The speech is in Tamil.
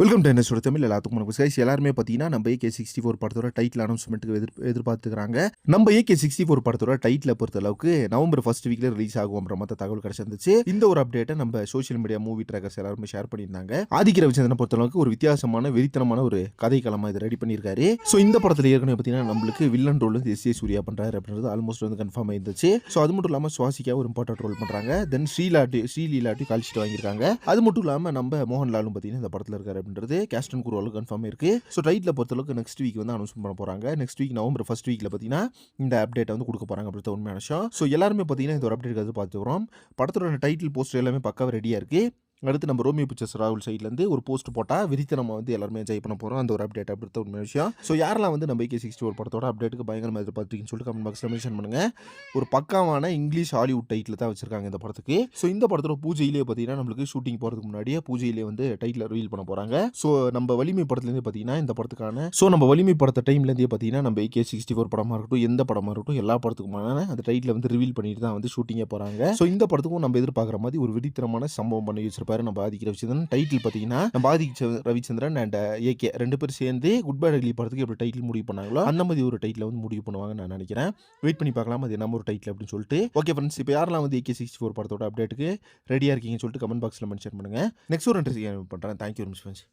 வெல்கம் டு என்ன தமிழ் எல்லாத்துக்கும் வணக்கம். கைஸ் எல்லாருமே பார்த்தீங்கன்னா நம்ம ஏகே சிக்ஸ்டி ஃபோர் படத்தோட டைட்டில் அனௌன்ஸ்மெண்ட்டுக்கு எதிர் எதிர்பார்த்துக்கிறாங்க. நம்ம ஏகே சிக்ஸ்டி ஃபோர் படத்தோட டைட்டில் பொறுத்த அளவுக்கு நவம்பர் ஃபர்ஸ்ட் வீக்கில் ரிலீஸ் ஆகும்ன்ற மற்ற தகவல் கிடச்சிருந்துச்சு. இந்த ஒரு அப்டேட்டை நம்ம சோஷியல் மீடியா மூவி ட்ராக்கர்ஸ் எல்லாருமே ஷேர் பண்ணியிருந்தாங்க. ஆதிக்க ரவிச்சந்திரனை பொறுத்த அளவுக்கு ஒரு வித்தியாசமான வெறித்தனமான ஒரு கதை களமா இதை ரெடி பண்ணியிருக்காரு. ஸோ இந்த படத்தில் ஏற்கனவே பார்த்தீங்கன்னா நம்மளுக்கு வில்லன் ரோல் வந்து எஸ் ஏ சூர்யா பண்ணுறாரு அப்படின்றது ஆல்மோஸ்ட் வந்து கன்ஃபார்ம் ஆயிருந்துச்சு. ஸோ அது மட்டும் இல்லாமல் சுவாசிக்கா ஒரு இம்பார்ட்டன்ட் ரோல் பண்ணுறாங்க தென் ஸ்ரீலாட்டி ஸ்ரீலீலாட்டி கால்ஷீட் வாங்கியிருக்காங்க. அது மட்டும் இல்லாமல் நம்ம மோகன்லாலும் பார்த்தீங்கன்னா இந்த படத்தில் இருக்காரு அப்படின்றது கேஸ்டன் குருவாலும் கன்ஃபார்ம் இருக்குது ஸோ டைட்டில் பொறுத்தளவுக்கு நெக்ஸ்ட் வீக் வந்து அனௌன்ஸ் பண்ண போகிறாங்க நெக்ஸ்ட் வீக் நவம்பர் ஃபர்ஸ்ட் வீக்கில் பார்த்தீங்கன்னா இந்த அப்டேட்டை வந்து கொடுக்க போகிறாங்க அப்படின்ற உண்மையான விஷயம். ஸோ எல்லாருமே பார்த்தீங்கன்னா இந்த ஒரு அப்டேட் பார்த்துக்கிறோம் படத்தோட டைட்டில் போஸ்டர் எல்லாமே பக்காவாக ரெடியாக இருக்குது அடுத்து நம்ம ரோமியோ பிக்சர்ஸ் ராகுல் சைட்லேருந்து ஒரு போஸ்ட் போட்டால் விரித்து நம்ம வந்து எல்லாருமே என்ஜாய் பண்ண போகிறோம் அந்த ஒரு அப்டேட் அப்படின்ற உண்மை விஷயம். ஸோ யாரெல்லாம் வந்து நம்ம கே சிக்ஸ்டி ஒரு படத்தோட அப்டேட்டுக்கு பயங்கரமாக எதிர்பார்த்துருக்கீங்கன்னு சொல்லிட்டு கமெண்ட் பாக்ஸில் மென்ஷன் பண்ணுங்கள் ஒரு பக்காவான இங்கிலீஷ் ஹாலிவுட் டைட்டில் தான் வச்சிருக்காங்க இந்த படத்துக்கு. ஸோ இந்த படத்தோட பூஜையிலே பார்த்தீங்கன்னா நம்மளுக்கு ஷூட்டிங் போகிறதுக்கு முன்னாடியே பூஜையிலே வந்து டைட்டில் ரிவீல் பண்ண போகிறாங்க ஸோ நம்ம வலிமை படத்துலேருந்து பார்த்தீங்கன்னா இந்த படத்துக்கான ஸோ நம்ம வலிமை படத்தை டைம்லேருந்தே பார்த்தீங்கன்னா நம்ம கே சிக்ஸ்டி ஃபோர் படமாக இருக்கட்டும் எந்த படமாக இருக்கட்டும் எல்லா படத்துக்குமான அந்த டைட்டில் வந்து ரிவீல் பண்ணிட்டு தான் வந்து ஷூட்டிங்கே போகிறாங்க ஸோ இந்த படத்துக்கும் நம்ம எதிர்பார்க்குற மாதிரி ஒரு வெடித்தனமான சம்பவம் பண்ணி வச்சிருப்பாரு நம்ம ஆதிக்க ரவிச்சந்திரன். டைட்டில் பார்த்தீங்கன்னா நம்ம ஆதிக்க ரவிச்சந்திரன் அண்ட் ஏகே uh, ரெண்டு பேரும் சேர்ந்து குட் பை அகலி படத்துக்கு எப்படி டைட்டில் முடிவு பண்ணாங்களோ அந்த மாதிரி ஒரு டைட்டில் வந்து முடிவு பண்ணுவாங்க நான் நினைக்கிறேன். வெயிட் பண்ணி பார்க்கலாம் அது என்ன ஒரு டைட்டில் அப்படின்னு சொல்லிட்டு. ஓகே ஃப்ரெண்ட்ஸ் இப்போ யாரெல்லாம் வந்து ஏகே சிக்ஸ்டி ஃபோர் படத்தோட அப்டேட்டுக்கு ரெடியாக இருக்கீங்கன்னு சொல்லிட்டு கமெண்ட் பாக்ஸில் மென்ஷன் பண்ணுங்கள் நெக்ஸ்ட் ஒரு இன்ட்ரெஸ்ட் பண்ணுறேன். Thank you very much friends